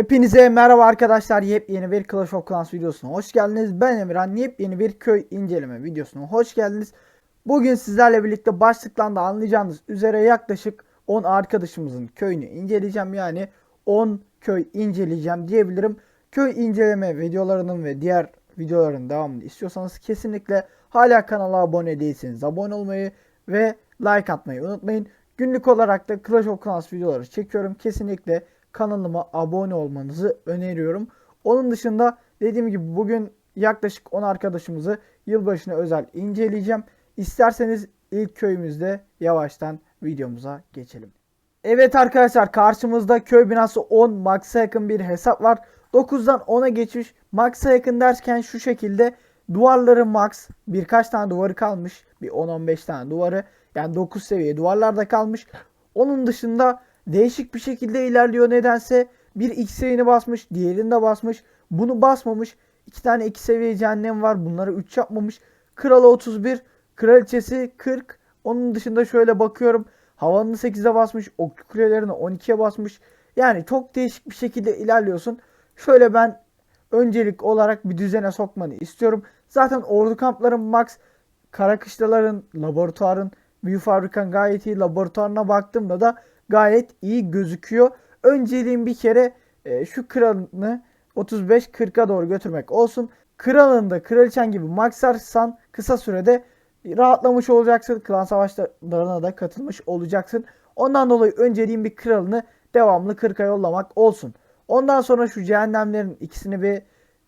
Hepinize merhaba arkadaşlar. Yepyeni bir Clash of Clans videosuna hoş geldiniz. Ben Emirhan. Yepyeni bir köy inceleme videosuna hoş geldiniz. Bugün sizlerle birlikte başlıktan da anlayacağınız üzere yaklaşık 10 arkadaşımızın köyünü inceleyeceğim. Yani 10 köy inceleyeceğim diyebilirim. Köy inceleme videolarının ve diğer videoların devamını istiyorsanız kesinlikle hala kanala abone değilseniz abone olmayı ve like atmayı unutmayın. Günlük olarak da Clash of Clans videoları çekiyorum. Kesinlikle kanalıma abone olmanızı öneriyorum. Onun dışında dediğim gibi bugün yaklaşık 10 arkadaşımızı yılbaşına özel inceleyeceğim. İsterseniz ilk köyümüzde yavaştan videomuza geçelim. Evet arkadaşlar karşımızda köy binası 10 max'a yakın bir hesap var. 9'dan 10'a geçmiş. Max'a yakın derken şu şekilde duvarları max birkaç tane duvarı kalmış. Bir 10-15 tane duvarı yani 9 seviye duvarlarda kalmış. Onun dışında değişik bir şekilde ilerliyor nedense. Bir X yayını basmış, diğerini de basmış. Bunu basmamış. İki tane 2 seviye cehennem var. Bunları 3 yapmamış. Kralı 31, kraliçesi 40. Onun dışında şöyle bakıyorum. Havanını 8'e basmış. Okçu kulelerini 12'ye basmış. Yani çok değişik bir şekilde ilerliyorsun. Şöyle ben öncelik olarak bir düzene sokmanı istiyorum. Zaten ordu kampların max, kara kışlaların, laboratuvarın, büyü fabrikan gayet iyi. Laboratuvarına baktığımda da gayet iyi gözüküyor. Önceliğim bir kere e, şu kralını 35-40'a doğru götürmek olsun. Kralında kraliçen gibi maxarsan kısa sürede rahatlamış olacaksın. Klan savaşlarına da katılmış olacaksın. Ondan dolayı önceliğim bir kralını devamlı 40'a yollamak olsun. Ondan sonra şu cehennemlerin ikisini bir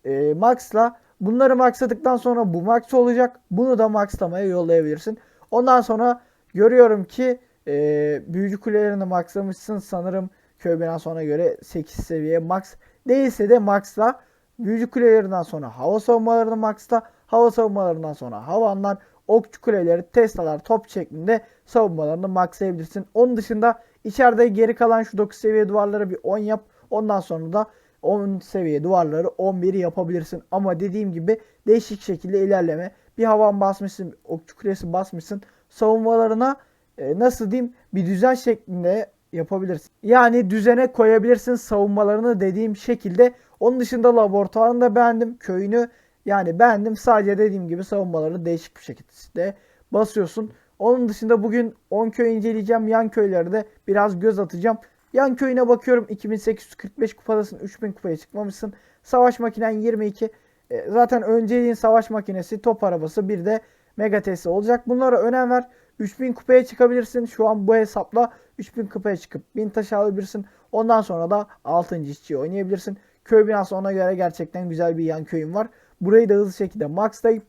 e, maxla bunları maxladıktan sonra bu max olacak. Bunu da maxlamaya yollayabilirsin. Ondan sonra görüyorum ki e, büyücü kulelerini maxlamışsın sanırım binası ona göre 8 seviye max değilse de maxla büyücü kulelerinden sonra hava savunmalarını maxla hava savunmalarından sonra havanlar okçu kuleleri testalar top şeklinde savunmalarını maxlayabilirsin. Onun dışında içeride geri kalan şu 9 seviye duvarları bir 10 yap ondan sonra da 10 seviye duvarları 11 yapabilirsin. Ama dediğim gibi değişik şekilde ilerleme. Bir havan basmışsın, okçu kulesi basmışsın. Savunmalarına e, nasıl diyeyim bir düzen şeklinde yapabilirsin. Yani düzene koyabilirsin savunmalarını dediğim şekilde. Onun dışında laboratuvarını da beğendim. Köyünü yani beğendim. Sadece dediğim gibi savunmaları değişik bir şekilde basıyorsun. Onun dışında bugün 10 köy inceleyeceğim. Yan köylerde de biraz göz atacağım. Yan köyüne bakıyorum 2845 kupadasın 3000 kupaya çıkmamışsın. Savaş makinen 22. E, zaten önceliğin savaş makinesi, top arabası bir de Megates'i olacak. Bunlara önem ver. 3000 kupaya çıkabilirsin. Şu an bu hesapla 3000 kupaya çıkıp 1000 taş alabilirsin. Ondan sonra da 6. işçiyi oynayabilirsin. Köy binası ona göre gerçekten güzel bir yan köyüm var. Burayı da hızlı şekilde maxlayıp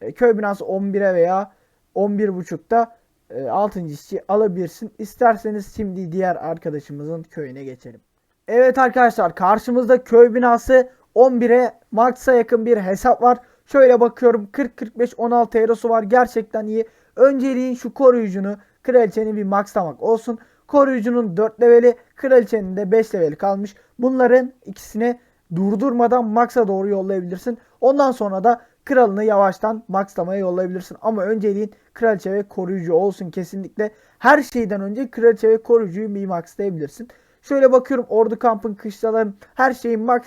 e, köy binası 11'e veya 11.5'ta e, 6. işçi alabilirsin. İsterseniz şimdi diğer arkadaşımızın köyüne geçelim. Evet arkadaşlar karşımızda köy binası 11'e max'a yakın bir hesap var. Şöyle bakıyorum 40-45-16 eurosu var. Gerçekten iyi. Önceliğin şu koruyucunu kraliçenin bir maxlamak olsun. Koruyucunun 4 leveli kraliçenin de 5 leveli kalmış. Bunların ikisini durdurmadan max'a doğru yollayabilirsin. Ondan sonra da kralını yavaştan maxlamaya yollayabilirsin. Ama önceliğin kraliçe ve koruyucu olsun kesinlikle. Her şeyden önce kraliçe ve koruyucuyu bir maxlayabilirsin. Şöyle bakıyorum ordu kampın kışlaların her şeyin max.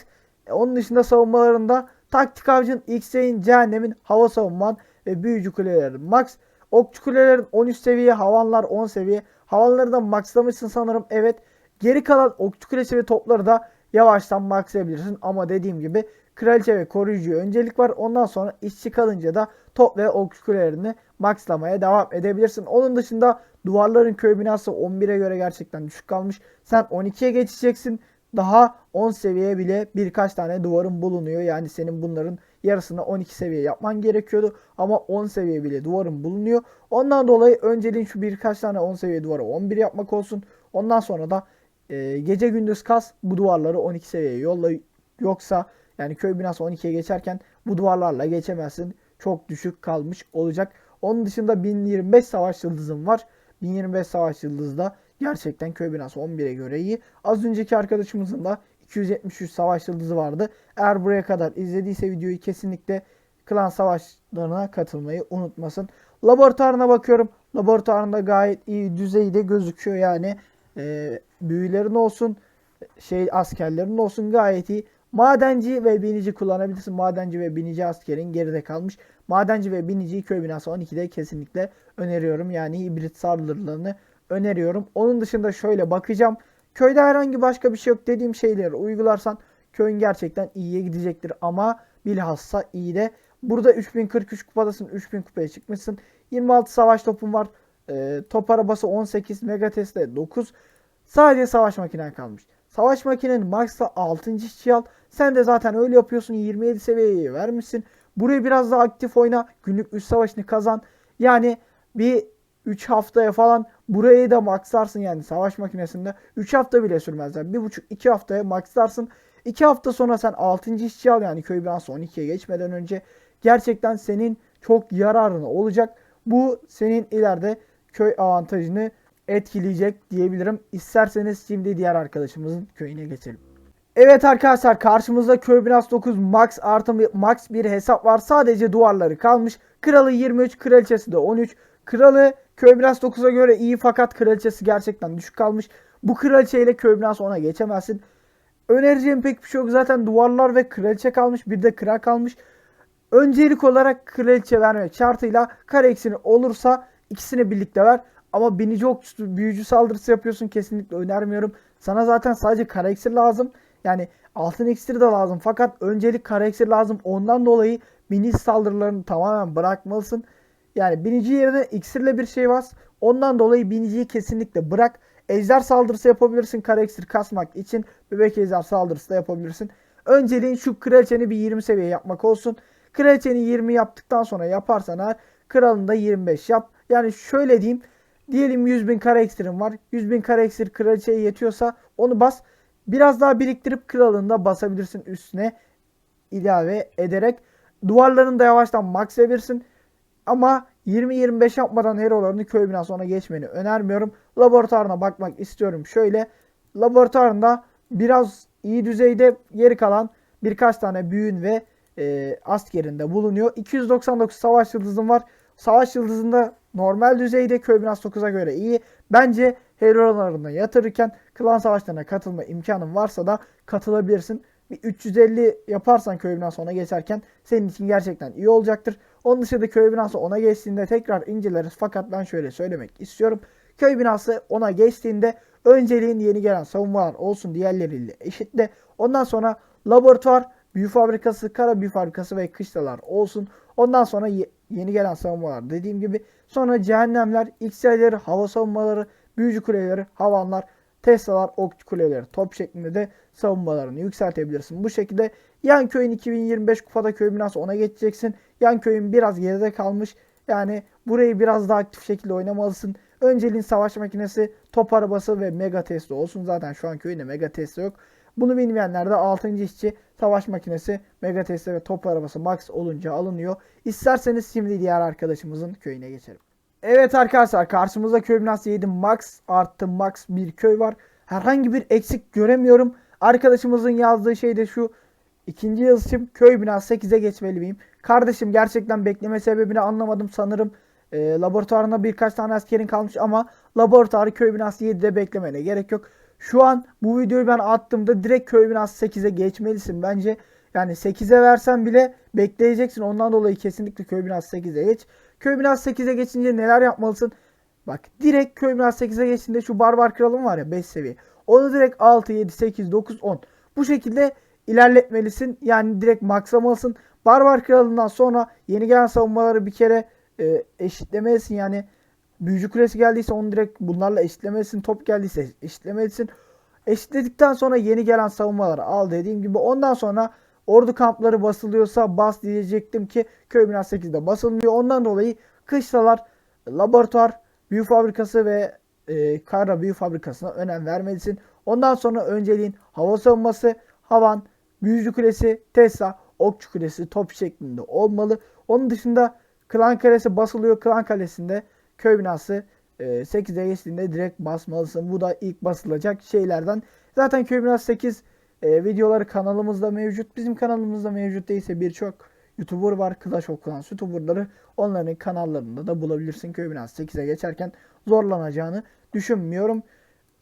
E, Onun dışında savunmalarında taktik avcının X-Ray'in cehennemin hava savunman ve büyücü kulelerin max. Okçu kulelerin 13 seviye, havanlar 10 seviye. Havanları da maxlamışsın sanırım. Evet. Geri kalan okçu kulesi ve topları da yavaştan maxlayabilirsin. Ama dediğim gibi kraliçe ve koruyucuya öncelik var. Ondan sonra işçi kalınca da top ve okçu kulelerini maxlamaya devam edebilirsin. Onun dışında duvarların köy binası 11'e göre gerçekten düşük kalmış. Sen 12'ye geçeceksin. Daha 10 seviye bile birkaç tane duvarın bulunuyor. Yani senin bunların yarısını 12 seviye yapman gerekiyordu. Ama 10 seviye bile duvarın bulunuyor. Ondan dolayı önceliğin şu birkaç tane 10 seviye duvarı 11 yapmak olsun. Ondan sonra da e, gece gündüz kas bu duvarları 12 seviyeye yolla. Yoksa yani köy binası 12'ye geçerken bu duvarlarla geçemezsin. Çok düşük kalmış olacak. Onun dışında 1025 savaş yıldızım var. 1025 savaş yıldızda gerçekten köy binası 11'e göre iyi. Az önceki arkadaşımızın da 273 savaş yıldızı vardı. Eğer buraya kadar izlediyse videoyu kesinlikle klan savaşlarına katılmayı unutmasın. Laboratuvarına bakıyorum. Laboratuvarında gayet iyi düzeyde gözüküyor yani. E, büyülerin olsun. şey askerlerin olsun gayet iyi. Madenci ve binici kullanabilirsin. Madenci ve binici askerin geride kalmış. Madenci ve biniciyi köy binası 12'de kesinlikle öneriyorum. Yani hibrit saldırılarını öneriyorum. Onun dışında şöyle bakacağım. Köyde herhangi başka bir şey yok dediğim şeyleri uygularsan köyün gerçekten iyiye gidecektir. Ama bilhassa iyi de burada 3043 kupadasın. 3000 kupaya çıkmışsın. 26 savaş topun var. Ee, top arabası 18. Megatest'te 9. Sadece savaş makinen kalmış. Savaş makinenin max'ta 6. işçi al. Sen de zaten öyle yapıyorsun. 27 seviyeye vermişsin. Burayı biraz daha aktif oyna. Günlük 3 savaşını kazan. Yani bir 3 haftaya falan burayı da maxlarsın yani savaş makinesinde. 3 hafta bile sürmez. Yani 1,5-2 haftaya maxlarsın. 2 hafta sonra sen 6. işçi al yani köy binası 12'ye geçmeden önce. Gerçekten senin çok yararına olacak. Bu senin ileride köy avantajını etkileyecek diyebilirim. İsterseniz şimdi diğer arkadaşımızın köyüne geçelim. Evet arkadaşlar karşımızda köy binası 9 max artı max bir hesap var. Sadece duvarları kalmış. Kralı 23, kraliçesi de 13. Kralı köy binası 9'a göre iyi fakat kraliçesi gerçekten düşük kalmış. Bu kraliçeyle köy binası 10'a geçemezsin. Önereceğim pek bir şey yok. Zaten duvarlar ve kraliçe kalmış. Bir de kral kalmış. Öncelik olarak kraliçe vermek şartıyla kare eksini olursa ikisini birlikte ver. Ama binici okçusu büyücü saldırısı yapıyorsun kesinlikle önermiyorum. Sana zaten sadece kare eksir lazım. Yani altın iksir de lazım. Fakat öncelik kare eksir lazım. Ondan dolayı binici saldırılarını tamamen bırakmalısın. Yani binici yerine iksirle bir şey bas. Ondan dolayı biniciyi kesinlikle bırak. Ejder saldırısı yapabilirsin kare eksir kasmak için. Bebek ejder saldırısı da yapabilirsin. Önceliğin şu kraliçeni bir 20 seviye yapmak olsun. Kraliçeni 20 yaptıktan sonra yaparsan eğer kralını da 25 yap. Yani şöyle diyeyim. Diyelim 100 bin kare eksirin var. 100 bin kare eksir kraliçeye yetiyorsa onu bas. Biraz daha biriktirip kralını da basabilirsin üstüne ilave ederek. Duvarlarını da yavaştan max evirsin. Ama 20-25 yapmadan herolarını köy binası ona geçmeni önermiyorum. Laboratuvarına bakmak istiyorum. Şöyle laboratuvarında biraz iyi düzeyde geri kalan birkaç tane büyün ve e, askerinde bulunuyor. 299 savaş yıldızım var. Savaş yıldızında normal düzeyde köy binası 9'a göre iyi. Bence herolarına yatırırken klan savaşlarına katılma imkanın varsa da katılabilirsin. Bir 350 yaparsan köy binası ona geçerken senin için gerçekten iyi olacaktır. Onun dışında köy binası ona geçtiğinde tekrar inceleriz. Fakat ben şöyle söylemek istiyorum. Köy binası ona geçtiğinde önceliğin yeni gelen savunmalar olsun diğerleriyle eşitle. Ondan sonra laboratuvar, büyü fabrikası, kara büyü fabrikası ve kışlalar olsun. Ondan sonra ye- yeni gelen savunmalar dediğim gibi. Sonra cehennemler, XL'leri, hava savunmaları, büyücü kuleleri, havanlar, Tesla'lar, okçu kuleleri top şeklinde de savunmalarını yükseltebilirsin. Bu şekilde yan köyün 2025 kupada köy binası ona geçeceksin. Yan köyün biraz geride kalmış. Yani burayı biraz daha aktif şekilde oynamalısın. Önceliğin savaş makinesi, top arabası ve mega Tesla olsun. Zaten şu an köyünde mega Tesla yok. Bunu bilmeyenler de 6. işçi savaş makinesi, mega Tesla ve top arabası max olunca alınıyor. İsterseniz şimdi diğer arkadaşımızın köyüne geçelim. Evet arkadaşlar karşımızda köy binası 7 max artı max bir köy var. Herhangi bir eksik göremiyorum. Arkadaşımızın yazdığı şey de şu. İkinci yazışım köy binası 8'e geçmeli miyim? Kardeşim gerçekten bekleme sebebini anlamadım sanırım. E, laboratuvarında birkaç tane askerin kalmış ama laboratuvarı köy binası 7'de beklemene gerek yok. Şu an bu videoyu ben attığımda direkt köy binası 8'e geçmelisin bence. Yani 8'e versen bile bekleyeceksin. Ondan dolayı kesinlikle köy binası 8'e geç. Köy binası 8'e geçince neler yapmalısın? Bak direkt köy binası 8'e geçtiğinde şu barbar kralım var ya 5 seviye. Onu direkt 6, 7, 8, 9, 10. Bu şekilde ilerletmelisin. Yani direkt maxlamalısın. Barbar kralından sonra yeni gelen savunmaları bir kere e, eşitlemelisin. Yani büyücü kulesi geldiyse onu direkt bunlarla eşitlemelisin. Top geldiyse eşitlemelisin. Eşitledikten sonra yeni gelen savunmaları al dediğim gibi. Ondan sonra ordu kampları basılıyorsa bas diyecektim ki köy binası 8'de basılmıyor. Ondan dolayı kışlalar, laboratuvar, büyü fabrikası ve e, kara büyü fabrikasına önem vermelisin. Ondan sonra önceliğin hava savunması, havan, büyücü kulesi, Tesla, okçu kulesi top şeklinde olmalı. Onun dışında klan kalesi basılıyor. Klan kalesinde köy binası e, 8'e geçtiğinde direkt basmalısın. Bu da ilk basılacak şeylerden. Zaten köy binası 8 e, videoları kanalımızda mevcut. Bizim kanalımızda mevcut değilse birçok YouTuber var. Clash of Clans YouTuber'ları. Onların kanallarında da bulabilirsin. Köy binası 8'e geçerken zorlanacağını düşünmüyorum.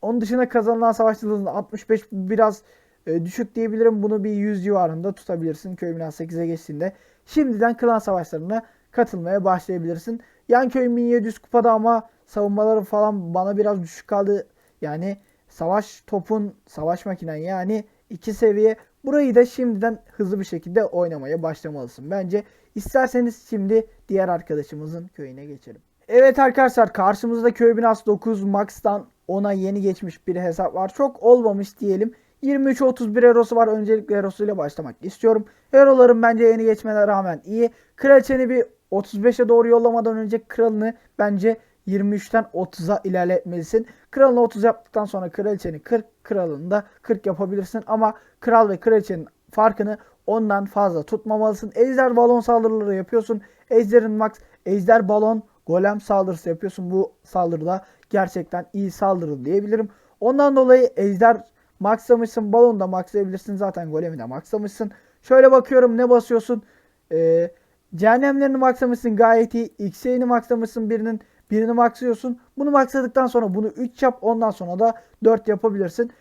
Onun dışında kazanılan savaş yıldızında 65 biraz e, düşük diyebilirim. Bunu bir 100 civarında tutabilirsin köy binası 8'e geçtiğinde. Şimdiden klan savaşlarına katılmaya başlayabilirsin. Yan köy 1700 kupada ama savunmaları falan bana biraz düşük kaldı. Yani savaş topun savaş makinen yani iki seviye. Burayı da şimdiden hızlı bir şekilde oynamaya başlamalısın. Bence isterseniz şimdi diğer arkadaşımızın köyüne geçelim. Evet arkadaşlar karşımızda köy binası 9 Max'tan 10'a yeni geçmiş bir hesap var. Çok olmamış diyelim. 23-31 Ero'su var. Öncelikle Ero'su ile başlamak istiyorum. Ero'ların bence yeni geçmelerine rağmen iyi. Kraliçeni bir 35'e doğru yollamadan önce kralını bence 23'ten 30'a ilerletmelisin. Kralını 30 yaptıktan sonra kraliçeni 40, kralını da 40 yapabilirsin. Ama kral ve kraliçenin farkını ondan fazla tutmamalısın. Ejder balon saldırıları yapıyorsun. Ejder'in max, ejder balon golem saldırısı yapıyorsun. Bu saldırıda gerçekten iyi saldırı diyebilirim. Ondan dolayı ejder maxlamışsın. Balonu da maxlayabilirsin. Zaten golemi de maxlamışsın. Şöyle bakıyorum ne basıyorsun. Ee, cehennemlerini maxlamışsın gayet iyi. X'ini maxlamışsın birinin. Birini maxlıyorsun. Bunu maxladıktan sonra bunu 3 yap. Ondan sonra da 4 yapabilirsin.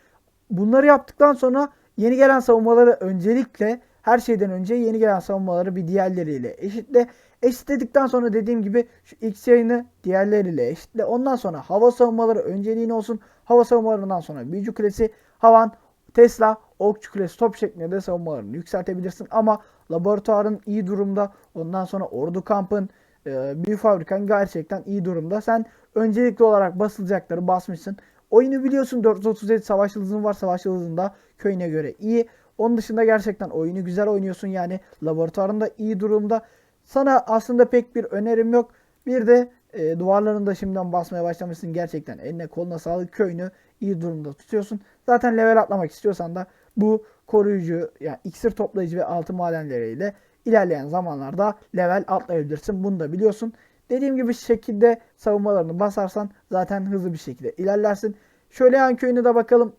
Bunları yaptıktan sonra yeni gelen savunmaları öncelikle her şeyden önce yeni gelen savunmaları bir diğerleriyle eşitle. Eşitledikten sonra dediğim gibi şu X yayını diğerleriyle eşitle. Ondan sonra hava savunmaları önceliğin olsun. Hava savunmalarından sonra büyücü kulesi, havan, Tesla, okçu kulesi top şeklinde de savunmalarını yükseltebilirsin. Ama laboratuvarın iyi durumda. Ondan sonra ordu kampın, e, büyük fabrikan gerçekten iyi durumda. Sen öncelikli olarak basılacakları basmışsın. Oyunu biliyorsun 437 savaş yıldızın var. Savaş yıldızında köyüne göre iyi. Onun dışında gerçekten oyunu güzel oynuyorsun. Yani laboratuvarında iyi durumda. Sana aslında pek bir önerim yok. Bir de e, duvarlarını da şimdiden basmaya başlamışsın. Gerçekten eline koluna sağlık köyünü iyi durumda tutuyorsun. Zaten level atlamak istiyorsan da bu koruyucu yani iksir toplayıcı ve altın madenleriyle ilerleyen zamanlarda level atlayabilirsin. Bunu da biliyorsun. Dediğim gibi şekilde savunmalarını basarsan zaten hızlı bir şekilde ilerlersin. Şöyle yan köyüne de bakalım.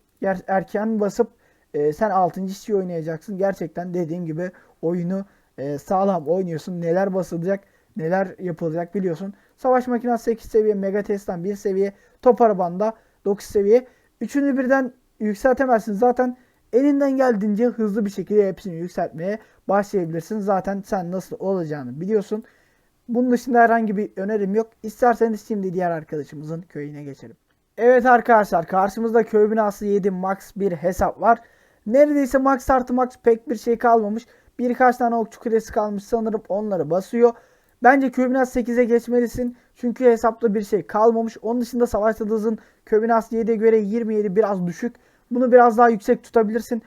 Erken basıp e, sen 6. işçi oynayacaksın. Gerçekten dediğim gibi oyunu e, sağlam oynuyorsun. Neler basılacak, neler yapılacak biliyorsun. Savaş makinesi 8 seviye, Mega Tesla 1 seviye, top arabanda 9 seviye. Üçünü birden yükseltemezsin. Zaten elinden geldiğince hızlı bir şekilde hepsini yükseltmeye başlayabilirsin. Zaten sen nasıl olacağını biliyorsun. Bunun dışında herhangi bir önerim yok. İsterseniz şimdi diğer arkadaşımızın köyüne geçelim. Evet arkadaşlar karşımızda köy binası 7 max bir hesap var. Neredeyse max artı max pek bir şey kalmamış. Birkaç tane okçu kulesi kalmış sanırım onları basıyor. Bence köy binası 8'e geçmelisin. Çünkü hesapta bir şey kalmamış. Onun dışında savaş yıldızın köy binası 7'ye göre 27 biraz düşük. Bunu biraz daha yüksek tutabilirsin.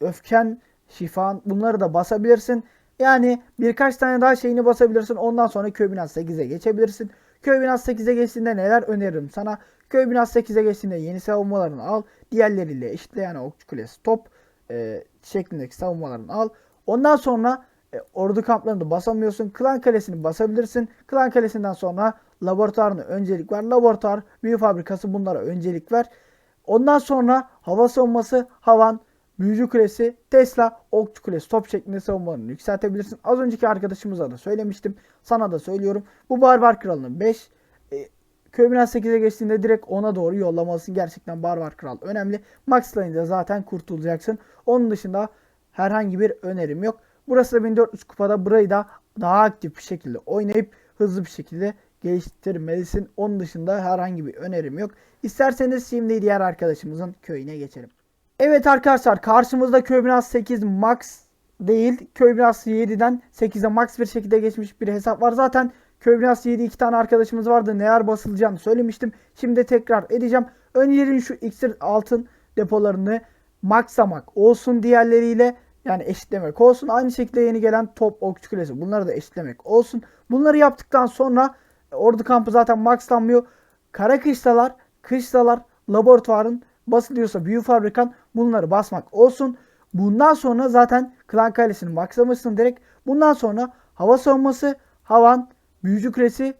Öfken, şifan bunları da basabilirsin. Yani birkaç tane daha şeyini basabilirsin. Ondan sonra köy binası 8'e geçebilirsin. Köy binası 8'e geçtiğinde neler öneririm sana? Köy binası 8'e geçtiğinde yeni savunmalarını al. Diğerleriyle eşitle yani okçu kulesi top e, şeklindeki savunmalarını al. Ondan sonra e, ordu kamplarını basamıyorsun. Klan kalesini basabilirsin. Klan kalesinden sonra laboratuvarına öncelik ver. Laboratuvar, büyü fabrikası bunlara öncelik ver. Ondan sonra hava savunması, havan, büyücü kulesi, Tesla, okçu kulesi top şeklinde savunmalarını yükseltebilirsin. Az önceki arkadaşımıza da söylemiştim. Sana da söylüyorum. Bu barbar kralının 5 e, binası 8'e geçtiğinde direkt ona doğru yollamalısın. Gerçekten barbar kral önemli. Maxlayınca zaten kurtulacaksın. Onun dışında herhangi bir önerim yok. Burası da 1400 kupada burayı da daha aktif bir şekilde oynayıp hızlı bir şekilde geliştirmelisin. Onun dışında herhangi bir önerim yok. İsterseniz şimdi diğer arkadaşımızın köyüne geçelim. Evet arkadaşlar karşımızda köy binası 8 max değil. Köy binası 7'den 8'e max bir şekilde geçmiş bir hesap var. Zaten köy binası 7 iki tane arkadaşımız vardı. Neler basılacağını söylemiştim. Şimdi tekrar edeceğim. Öncelerin şu iksir altın depolarını maxlamak olsun diğerleriyle yani eşitlemek olsun. Aynı şekilde yeni gelen top okçu kulesi. Bunları da eşitlemek olsun. Bunları yaptıktan sonra ordu kampı zaten maxlanmıyor. Kara kışlalar, kışlalar, laboratuvarın basılıyorsa büyü fabrikan bunları basmak olsun. Bundan sonra zaten klan kalesini maxlamışsın direkt. Bundan sonra hava savunması, havan, büyücü kulesi,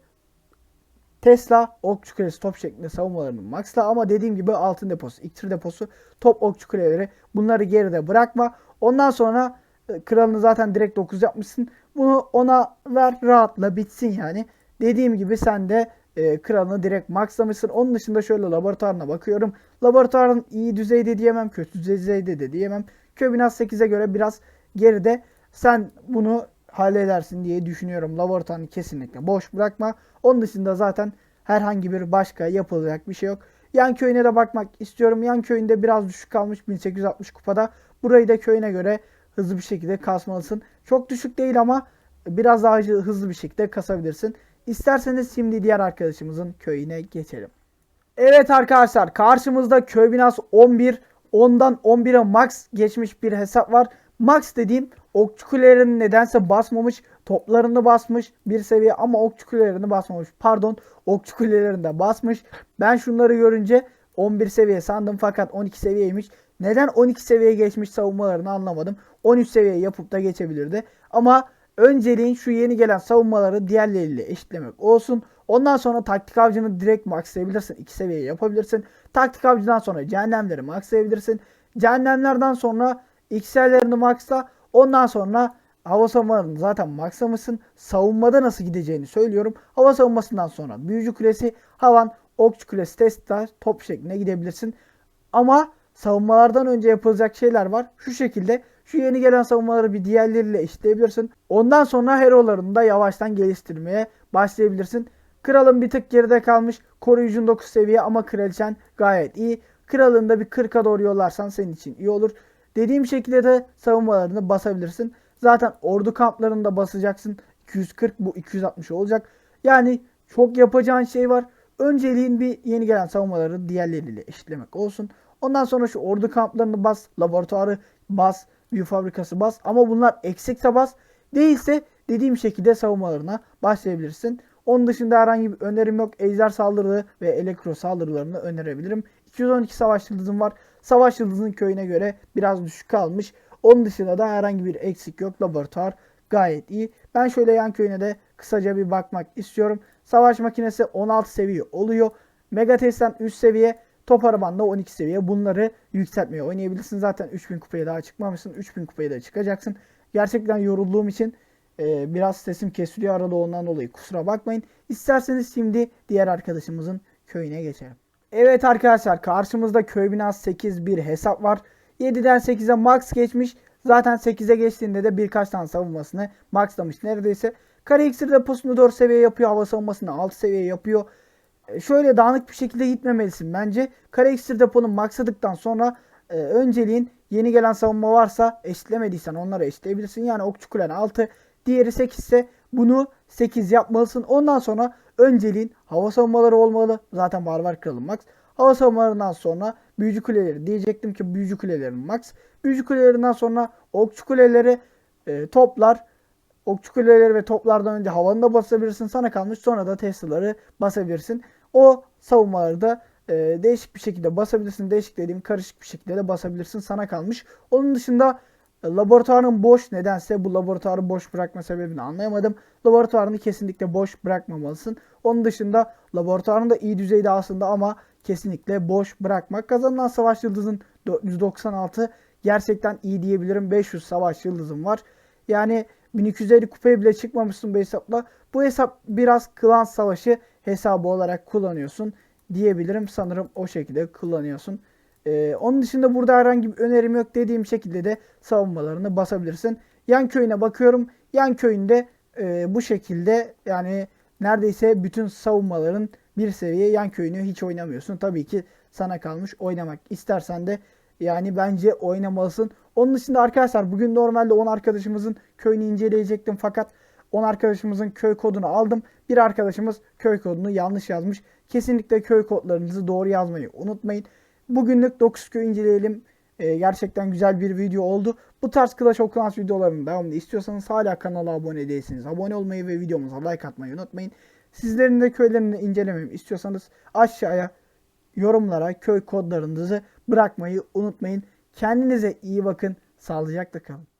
Tesla, okçu kulesi top şeklinde savunmalarını maxla ama dediğim gibi altın deposu, iksir deposu, top okçu kuleleri bunları geride bırakma. Ondan sonra e, kralını zaten direkt 9 yapmışsın. Bunu ona ver rahatla bitsin yani. Dediğim gibi sen de e, kralını direkt maxlamışsın. Onun dışında şöyle laboratuvarına bakıyorum. Laboratuvarın iyi düzeyde diyemem, kötü düzeyde de diyemem. Köy binası 8'e göre biraz geride. Sen bunu halledersin diye düşünüyorum. Laboratuvarını kesinlikle boş bırakma. Onun dışında zaten herhangi bir başka yapılacak bir şey yok. Yan köyüne de bakmak istiyorum. Yan köyünde biraz düşük kalmış 1860 kupada. Burayı da köyüne göre hızlı bir şekilde kasmalısın. Çok düşük değil ama biraz daha hızlı bir şekilde kasabilirsin. İsterseniz şimdi diğer arkadaşımızın köyüne geçelim. Evet arkadaşlar karşımızda köy binası 11. Ondan 11'e max geçmiş bir hesap var. Max dediğim okçu kulelerini nedense basmamış. Toplarını basmış bir seviye ama okçu kulelerini basmamış. Pardon okçu kulelerini de basmış. Ben şunları görünce 11 seviye sandım fakat 12 seviyeymiş. Neden 12 seviyeye geçmiş savunmalarını anlamadım. 13 seviye yapıp da geçebilirdi. Ama önceliğin şu yeni gelen savunmaları diğerleriyle eşitlemek olsun. Ondan sonra taktik avcını direkt maxlayabilirsin. 2 seviye yapabilirsin. Taktik avcıdan sonra cehennemleri maxlayabilirsin. Cehennemlerden sonra XL'lerini maxla. Ondan sonra hava savunmalarını zaten maxlamışsın. Savunmada nasıl gideceğini söylüyorum. Hava savunmasından sonra büyücü kulesi, havan, okçu kulesi, testler, top şeklinde gidebilirsin. Ama savunmalardan önce yapılacak şeyler var. Şu şekilde şu yeni gelen savunmaları bir diğerleriyle eşitleyebilirsin. Ondan sonra herolarını da yavaştan geliştirmeye başlayabilirsin. Kralın bir tık geride kalmış. Koruyucun 9 seviye ama kraliçen gayet iyi. Kralını da bir 40'a doğru yollarsan senin için iyi olur. Dediğim şekilde de savunmalarını basabilirsin. Zaten ordu kamplarında basacaksın. 240 bu 260 olacak. Yani çok yapacağın şey var. Önceliğin bir yeni gelen savunmaları diğerleriyle eşitlemek olsun. Ondan sonra şu ordu kamplarını bas, laboratuvarı bas, büyü fabrikası bas. Ama bunlar eksikse bas. Değilse dediğim şekilde savunmalarına başlayabilirsin. Onun dışında herhangi bir önerim yok. Ejder saldırı ve elektro saldırılarını önerebilirim. 212 savaş yıldızım var. Savaş yıldızının köyüne göre biraz düşük kalmış. Onun dışında da herhangi bir eksik yok. Laboratuvar gayet iyi. Ben şöyle yan köyüne de kısaca bir bakmak istiyorum. Savaş makinesi 16 seviye oluyor. Megatest'ten 3 seviye. Top arabanda 12 seviye. Bunları yükseltmeye oynayabilirsin. Zaten 3000 kupaya daha çıkmamışsın. 3000 kupaya da çıkacaksın. Gerçekten yorulduğum için e, biraz sesim kesiliyor arada ondan dolayı kusura bakmayın. İsterseniz şimdi diğer arkadaşımızın köyüne geçelim. Evet arkadaşlar karşımızda köy binası 8 bir hesap var. 7'den 8'e max geçmiş. Zaten 8'e geçtiğinde de birkaç tane savunmasını maxlamış neredeyse. Kare iksir deposunu 4 seviye yapıyor. Hava savunmasını 6 seviye yapıyor. Şöyle dağınık bir şekilde gitmemelisin bence. Kare iksir deponu maxladıktan sonra e, önceliğin yeni gelen savunma varsa eşitlemediysen onları eşitleyebilirsin. Yani okçu kulen 6 diğeri 8 ise bunu 8 yapmalısın. Ondan sonra önceliğin hava savunmaları olmalı. Zaten barbar kralın max. Hava savunmalarından sonra büyücü kuleleri diyecektim ki büyücü kulelerin max. Büyücü kulelerinden sonra okçu kuleleri e, toplar. Okçu kuleleri ve toplardan önce havanı da basabilirsin. Sana kalmış sonra da Tesla'ları basabilirsin. O savunmaları da e, değişik bir şekilde basabilirsin. Değişik dediğim karışık bir şekilde de basabilirsin. Sana kalmış. Onun dışında e, laboratuvarın boş nedense bu laboratuvarı boş bırakma sebebini anlayamadım. Laboratuvarını kesinlikle boş bırakmamalısın. Onun dışında laboratuvarın da iyi düzeyde aslında ama kesinlikle boş bırakmak. Kazanılan savaş yıldızın 496 gerçekten iyi diyebilirim. 500 savaş yıldızım var. Yani 1250 kupaya bile çıkmamışsın bu hesapla. Bu hesap biraz klan savaşı hesabı olarak kullanıyorsun diyebilirim. Sanırım o şekilde kullanıyorsun. Ee, onun dışında burada herhangi bir önerim yok. Dediğim şekilde de savunmalarını basabilirsin. Yan köyüne bakıyorum. Yan köyünde e, bu şekilde yani neredeyse bütün savunmaların bir seviye yan köyünü hiç oynamıyorsun. Tabii ki sana kalmış oynamak istersen de yani bence oynamalısın. Onun dışında arkadaşlar bugün normalde 10 arkadaşımızın köyünü inceleyecektim fakat 10 arkadaşımızın köy kodunu aldım. Bir arkadaşımız köy kodunu yanlış yazmış. Kesinlikle köy kodlarınızı doğru yazmayı unutmayın. Bugünlük 9 köy inceleyelim. Ee, gerçekten güzel bir video oldu. Bu tarz Clash of Clans videolarının devamını istiyorsanız hala kanala abone değilsiniz. Abone olmayı ve videomuza like atmayı unutmayın. Sizlerin de köylerini incelememi istiyorsanız aşağıya yorumlara köy kodlarınızı bırakmayı unutmayın. Kendinize iyi bakın. Sağlıcakla kalın.